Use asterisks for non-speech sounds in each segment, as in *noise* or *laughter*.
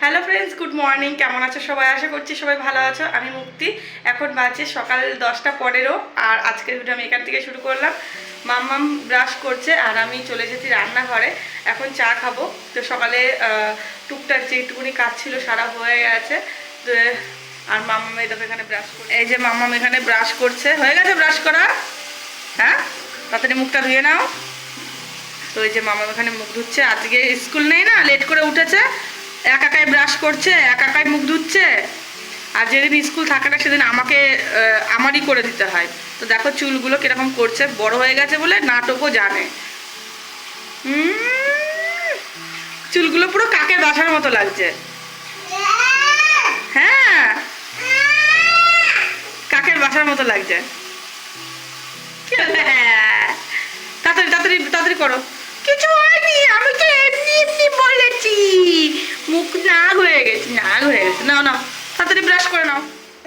Hello friends good morning কেমন আছো সবাই? আশা করছি সবাই ভালো আছো। আমি মুক্তি। এখন বাজে সকাল দশটা পনেরো আর আজকের ভিডিও আমি এখান থেকে শুরু করলাম। মাম্মাম ব্রাশ করছে আর আমি চলে এসেছি রান্নাঘরে। এখন চা খাব। তো সকালে আহ, টুকটাক যেটুকুনি কাজ ছিল সারা হয়ে গেছে। তো আর মাম্মাম এই এখানে ব্রাশ করছে। এই যে মাম্মাম এখানে ব্রাশ করছে। হয়ে গেছে ব্রাশ করা? হ্যাঁ? তাড়াতাড়ি মুখটা ধুয়ে নাও। তো এই যে মামা এখানে মুখ ধুচ্ছে। আজকে স্কুল নেই না লেট করে উঠেছে। একাকাই ব্রাশ করছে একাকাই মুখ ধুচ্ছে, আর যেদিন স্কুল থাকে না সেদিন আমাকে আমারই করে দিতে হয়। তো দেখো চুলগুলো কীরকম করছে, বড় হয়ে গেছে বলে নাটকও জানে। চুলগুলো পুরো কাকের বাসার মতো লাগছে। হ্যাঁ কাকের বাসার মতো লাগছে। *laughs* তাড়াতাড়ি তাড়াতাড়ি তাড়াতাড়ি করো। কিছু হয়নি, আমি তো এমনি এমনি বলেছি। মুখ নাগ হয়ে গেছে নাগ হয়ে গেছে। নাও নাও তাড়াতাড়ি ব্রাশ করে নাও।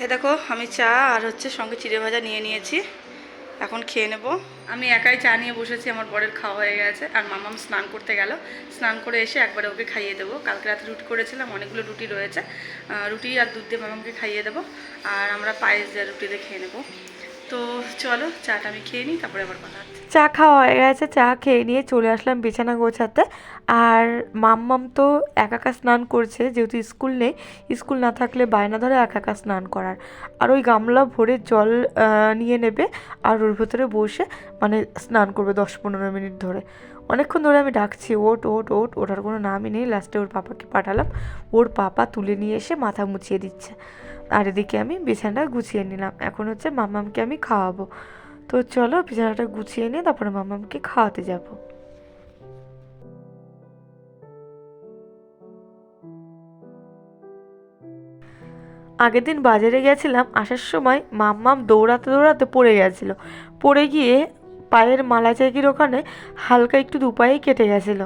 এ দেখো আমি চা আর হচ্ছে সঙ্গে চিড়ে ভাজা নিয়ে নিয়েছি। এখন খেয়ে নেব। আমি একাই চা নিয়ে বসেছি আমার বরের খাওয়া হয়ে গেছে। আর মামাম স্নান করতে গেল। স্নান করে এসে একবারে ওকে খাইয়ে দেবো। কালকে রাতে রুটি করেছিলাম অনেকগুলো রুটি রয়েছে। রুটি আর দুধ দিয়ে মামামকে খাইয়ে দেবো। আর আমরা পায়েস দিয়ে রুটি দিয়ে খেয়ে নেব। তো চলো চাটা আমি খেয়ে নিই, তারপরে আবার কথা চা খাওয়া হয়ে গেছে, চা খেয়ে নিয়ে চলে আসলাম বিছানা গোছাতে। আর মাম্মাম তো একা একা স্নান করছে, যেহেতু স্কুল নেই, স্কুল না থাকলে বায়না ধরে একা একা স্নান করার। আর ওই গামলা ভরে জল নিয়ে নেবে আর ওর ভেতরে বসে মানে স্নান করবে দশ পনেরো মিনিট ধরে। অনেকক্ষণ ধরে আমি ডাকছি ওট ওট ওট ওটার কোনো নামই নেই। লাস্টে ওর পাপাকে পাঠালাম। ওর পাপা তুলে নিয়ে এসে মাথা মুছিয়ে দিচ্ছে। আর এদিকে আমি বিছানাটা গুছিয়ে নিলাম। এখন হচ্ছে মাম্মামকে আমি খাওয়াবো। তো চলো বিছানাটা গুছিয়ে নিয়ে তারপরে মামামকে খাওয়াতে যাব। আগের দিন বাজারে গেছিলাম, আসার সময় মাম্মাম দৌড়াতে দৌড়াতে পড়ে গেছিল। পড়ে গিয়ে পায়ের মালা চাকির ওখানে হালকা একটু দুপায়ে কেটে গেছিল।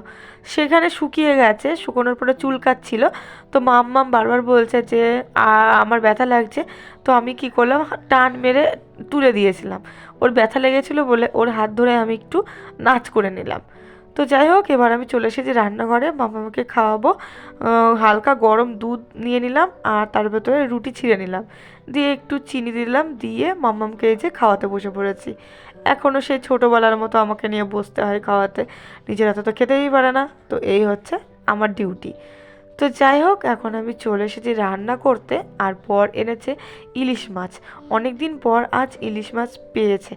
সেখানে শুকিয়ে গেছে, শুকোনোর পরে চুল কাচ্ছিল তো মাম্মাম বারবার বলছে যে আমার ব্যথা লাগছে। তো আমি কি করলাম, টান মেরে তুলে দিয়েছিলাম। ওর ব্যথা লেগেছিলো বলে ওর হাত ধরে আমি একটু নাচ করে নিলাম। তো যাই হোক, এবার আমি চলে এসেছি রান্নাঘরে। মামাকে খাওয়াবো। হালকা গরম দুধ নিয়ে নিলাম আর তার ভেতরে রুটি ছিঁড়ে নিলাম। দিয়ে একটু চিনি দিলাম, দিয়ে মাম্মামকে এই যে খাওয়াতে বসে পড়েছি। এখনও সেই ছোটোবেলার মতো আমাকে নিয়ে বসতে হয় খাওয়াতে। নিজের হাতে তো খেতেই পারে না। তো এই হচ্ছে আমার ডিউটি। তো যাই হোক, এখন আমি চলে এসেছি রান্না করতে আর পর এনেছে ইলিশ মাছ। অনেক দিন পর আজ ইলিশ মাছ পেয়েছে।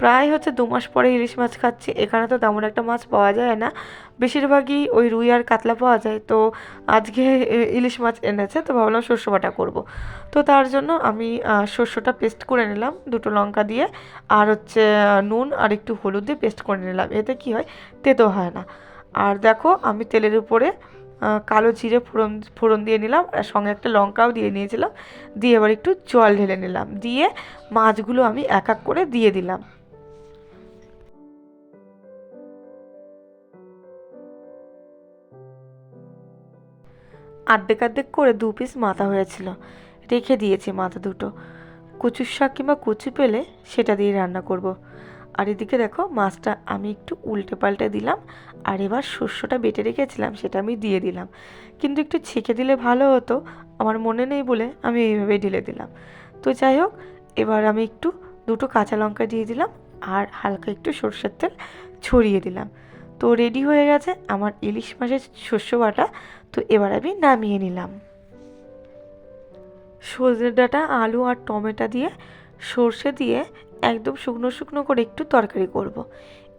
প্রায় হচ্ছে দু মাস পরে ইলিশ মাছ খাচ্ছি। এখানে তো তেমন একটা মাছ পাওয়া যায় না। বেশিরভাগই ওই রুই আর কাতলা পাওয়া যায়। তো আজকে ইলিশ মাছ এনেছে, তো ভাবলাম শস্য বাটা করব। তো তার জন্য আমি শস্যটা পেস্ট করে নিলাম দুটো লঙ্কা দিয়ে, আর হচ্ছে নুন আর একটু হলুদ দিয়ে পেস্ট করে নিলাম। এতে কি হয়? তেতো হয় না। আর দেখো, আমি তেলের উপরে কালো জিরে ফোড়ন ফোড়ন দিয়ে নিলাম, আর সঙ্গে একটা লঙ্কাও দিয়ে নিয়েছিলাম। দিয়ে এবার একটু জল ঢেলে নিলাম। দিয়ে মাছগুলো আমি এক এক করে দিয়ে দিলাম। আর্ধেক আর্ধেক করে দু পিস মাথা হয়েছিল। রেখে দিয়েছি মাথা দুটো। কচুর শাক কিংবা কচু পেলে সেটা দিয়ে রান্না করব। আর এদিকে দেখো, মাছটা আমি একটু উল্টে পাল্টে দিলাম আর এবার শস্যটা বেটে রেখেছিলাম, সেটা আমি দিয়ে দিলাম। কিন্তু একটু ছেঁকে দিলে ভালো হতো, আমার মনে নেই বলে আমি এইভাবে ঢেলে দিলাম। তো যাই হোক, এবার আমি একটু দুটো কাঁচা লঙ্কা দিয়ে দিলাম আর হালকা একটু সর্ষের তেল ছড়িয়ে দিলাম। তো রেডি হয়ে গেছে আমার ইলিশ মাছের শস্য বাটা। তো এবার আমি নামিয়ে নিলাম। সজনে ডাঁটা, আলু আর টমেটো দিয়ে সর্ষে দিয়ে একদম শুকনো শুকনো করে একটু তরকারি করব।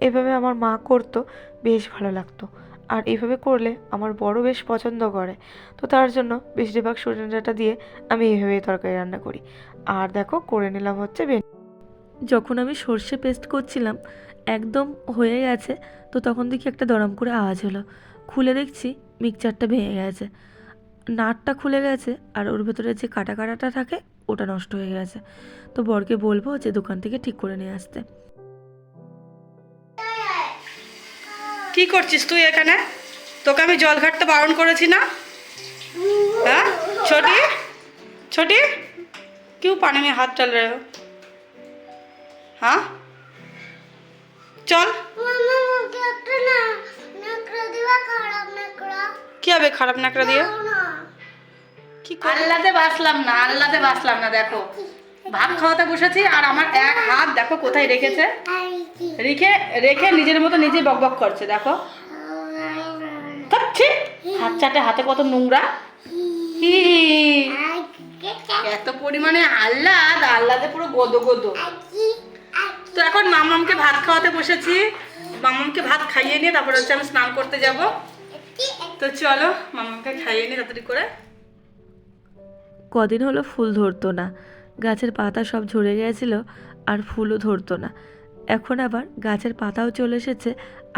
এভাবে আমার মা করতো, বেশ ভালো লাগতো। আর এইভাবে করলে আমার বড় বেশ পছন্দ করে। তো তার জন্য বেশিরভাগ সজনে ডাঁটা দিয়ে আমি এইভাবেই তরকারি রান্না করি। আর দেখো, করে নিলাম হচ্ছে ভেন্ডি যখন আমি সর্ষে পেস্ট করছিলাম, একদম হয়ে গেছে, তো তখন দেখি একটা দরম করে আওয়াজ হলো। খুলে দেখছি মিক্সচারটা ভেঙে গেছে নাটটা খুলে গেছে আর ওর ভেতরে যে কাটা কাটাটা থাকে ওটা নষ্ট হয়ে গেছে তো বরকে বলবো যে দোকান থেকে ঠিক করে নিয়ে আসতে কি করছিস তুই এখানে তোকে আমি জল ঘাটতে বারণ করেছি না হ্যাঁ ছোটি ছোটি क्यों पानी में हाथ डाल रहे हो हाँ চল নেকড়ে খারাপ নাকড়া দিয়ে? কি আল্লাতে বাসলাম না আল্লাতে বাসলাম না, দেখো। ভাত খাওয়াতে বসেছি আর আমার এক হাত দেখো কোথায় রেখেছে। রেখে রেখে নিজের মতো নিজে বকবক করছে, দেখো। থাকছি হাত হাতে কত নোংরা। এত পরিমাণে আহ্লাদ, আহ্লাদে পুরো গদো গদো। তো এখন মামামকে ভাত খাওয়াতে বসেছি। মামামকে ভাত খাইয়ে নিয়ে তারপর হচ্ছে আমি স্নান করতে যাব। তো চলো মামামকে খাইয়ে নিই তাড়াতাড়ি করে। কদিন হলো ফুল ধরতো না। গাছের পাতা সব ঝরে গিয়েছিল আর ফুলও ধরতো না। এখন আবার গাছের পাতাও চলে এসেছে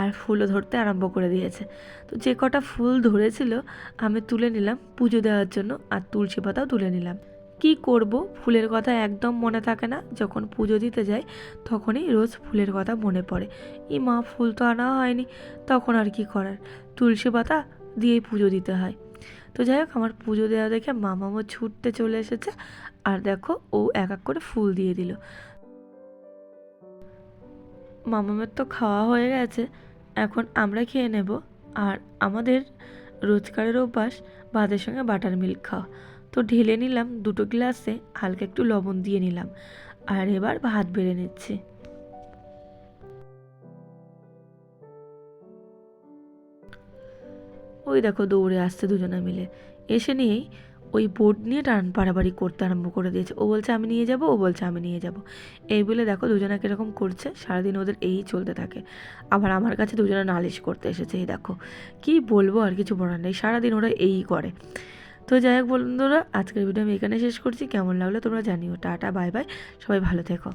আর ফুলও ধরতে আরম্ভ করে দিয়েছে। তো যে কটা ফুল ধরেছিল আমি তুলে নিলাম পুজো দেওয়ার জন্য আর তুলসী পাতাও তুলে নিলাম। কি করব? ফুলের কথা একদম মনে থাকে না। যখন পুজো দিতে যাই তখনই রোজ ফুলের কথা মনে পড়ে। ই মা ফুল তো আনা হয়নি, তখন আর কি করার? তুলসী পাতা দিয়েই পুজো দিতে হয়। তো যাই হোক, আমার পুজো দেওয়া দেখে মামামও ছুটতে চলে এসেছে আর দেখো ও এক এক করে ফুল দিয়ে দিল। মামামের তো খাওয়া হয়ে গেছে, এখন আমরা খেয়ে নেব। আর আমাদের রোজকারের অভ্যাস, ভাতের সঙ্গে বাটার মিল্ক খাওয়া। তো ঢেলে নিলাম দুটো গ্লাসে, হালকা একটু লবণ দিয়ে নিলাম। আর এবার ভাত বেড়ে নিচ্ছি। ওই দেখো দৌড়ে আসছে দুজনে মিলে। এসে নিয়েই ওই বোর্ড নিয়ে টান পাড়াবাড়ি করতে আরম্ভ করে দিয়েছে। ও বলছে, আমি নিয়ে যাব? ও বলছে, আমি নিয়ে যাব। এই বলে দেখো দুজনে কীরকম করছে। সারাদিন ওদের এই চলতে থাকে। আবার আমার কাছে দুজনে নালিশ করতে এসেছে, এই দেখো, কি বলব আর কিছু বলার নেই। সারাদিন ওরা এই করে। তো যাই হোক বন্ধুরা, আজকের ভিডিও আমি এখানে শেষ করছি। কেমন লাগল তোমরা জানিও। Tata, bye bye. সবাই ভালো থেকো।